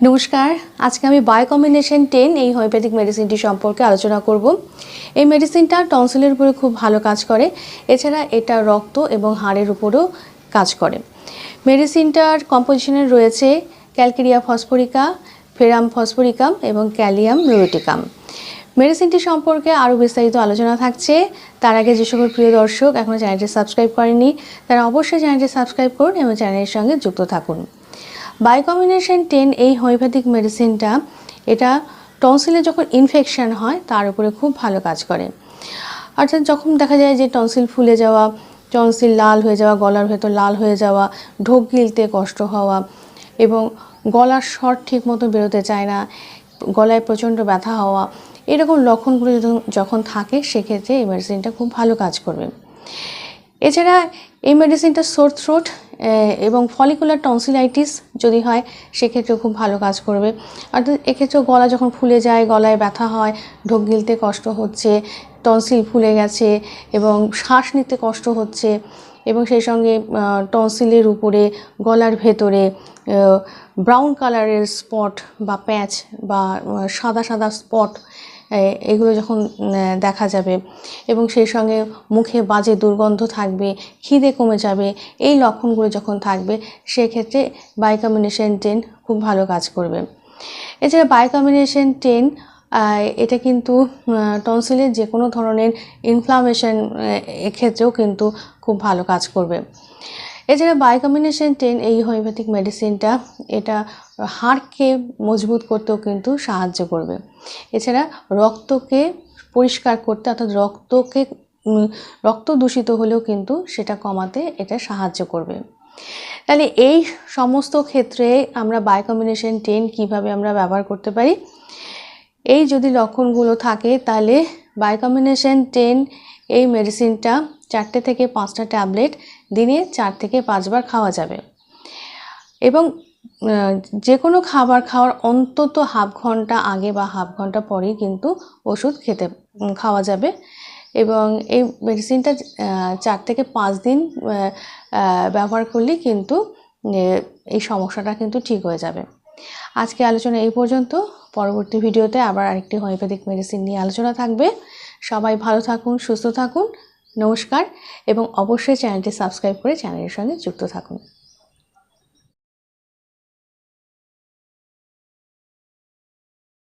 নমস্কার। আজকে আমি বায়ো কম্বিনেশন টেন এই হোমিওপ্যাথিক মেডিসিনটি সম্পর্কে আলোচনা করব। এই মেডিসিনটা টনসিলের উপরে খুব ভালো কাজ করে, এছাড়া এটা রক্ত এবং হাড়ের উপরেও কাজ করে। মেডিসিনটার কম্পোজিশনে রয়েছে ক্যালকেরিয়া ফসফরিকা ফেরাম ফসফরিকাম এবং ক্যালিয়াম রুটিকাম মেডিসিনটি সম্পর্কে আরও বিস্তারিত আলোচনা থাকছে। তার আগে যে সকল প্রিয় দর্শক এখনও চ্যানেলটি সাবস্ক্রাইব করেনি তারা অবশ্যই চ্যানেলটি সাবস্ক্রাইব করুন এবং চ্যানেলের সঙ্গে যুক্ত থাকুন। বায়োকম্বিনেশন টেন এই হোমিওপ্যাথিক মেডিসিনটা এটা টনসিলে যখন ইনফেকশান হয়, তার উপরে খুব ভালো কাজ করে। অর্থাৎ যখন দেখা যায় যে টনসিল ফুলে যাওয়া টনসিল লাল হয়ে যাওয়া, গলার ভেতর লাল হয়ে যাওয়া, ঢোক গিলতে কষ্ট হওয়া এবং গলার স্বর ঠিক মতো বেরোতে চায় না, গলায় প্রচণ্ড ব্যথা হওয়া, এরকম লক্ষণগুলো যখন- যখন থাকে, সেক্ষেত্রে এই মেডিসিনটা খুব ভালো কাজ করবে। এছাড়া এই মেডিসিনটা সোর থ্রোট এবং ফলিকুলার টনসিলাইটিস যদি হয় সেক্ষেত্রে খুব ভালো কাজ করবে। অর্থাৎ এক্ষেত্রেও গলা যখন ফুলে যায়, গলায় ব্যথা হয়, ঢোক গিলতে কষ্ট হচ্ছে টনসিল ফুলে গেছে, এবং শ্বাস নিতে কষ্ট হচ্ছে, এবং সেই সঙ্গে টনসিলের উপরে, গলার ভেতরে ব্রাউন কালারের স্পট বা প্যাচ বা সাদা সাদা স্পট এগুলো যখন দেখা যাবে এবং সেই সঙ্গে মুখে বাজে দুর্গন্ধ থাকবে, খিদে কমে যাবে, এই লক্ষণগুলো যখন থাকবে, সেক্ষেত্রে বায়োকম্বিনেশন টেন খুব ভালো কাজ করবে। এছাড়া বায়োকম্বিনেশন টেন এটা কিন্তু টনসিলের যে কোনো ধরনের ইনফ্লামেশন এক্ষেত্রেও কিন্তু খুব ভালো কাজ করবে। এছাড়া বায়োকম্বিনেশন টেন এই হোমিওপ্যাথিক মেডিসিনটা এটা হাড়কে মজবুত করতেও কিন্তু সাহায্য করবে। এছাড়া রক্তকে পরিষ্কার করতে, অর্থাৎ রক্তকে রক্ত দূষিত হলেও কিন্তু সেটা কমাতে এটা সাহায্য করবে। তাহলে এই সমস্ত ক্ষেত্রে আমরা বায়োকম্বিনেশন টেন কীভাবে আমরা ব্যবহার করতে পারি? এই যদি লক্ষণগুলো থাকে, তাহলে বায়োকম্বিনেশন টেন এই মেডিসিনটা চারটে থেকে পাঁচটা ট্যাবলেট দিনে চার থেকে পাঁচবার খাওয়া যাবে। এবং যে কোনো খাবার খাওয়ার অন্তত হাফ ঘণ্টা আগে বা হাফ ঘণ্টা পরেই কিন্তু ওষুধ খেতে খাওয়া যাবে। এবং এই মেডিসিনটা চার থেকে পাঁচ দিন ব্যবহার করলেই কিন্তু এই সমস্যাটা কিন্তু ঠিক হয়ে যাবে। আজকে আলোচনা এই পর্যন্ত। পরবর্তী ভিডিওতে আবার আরেকটি হোমিওপ্যাথিক মেডিসিন নিয়ে আলোচনা থাকবে। সবাই ভালো থাকুন, সুস্থ থাকুন। নমস্কার এবং অবশ্যই চ্যানেলটি সাবস্ক্রাইব করে চ্যানেলের সঙ্গে যুক্ত থাকুন।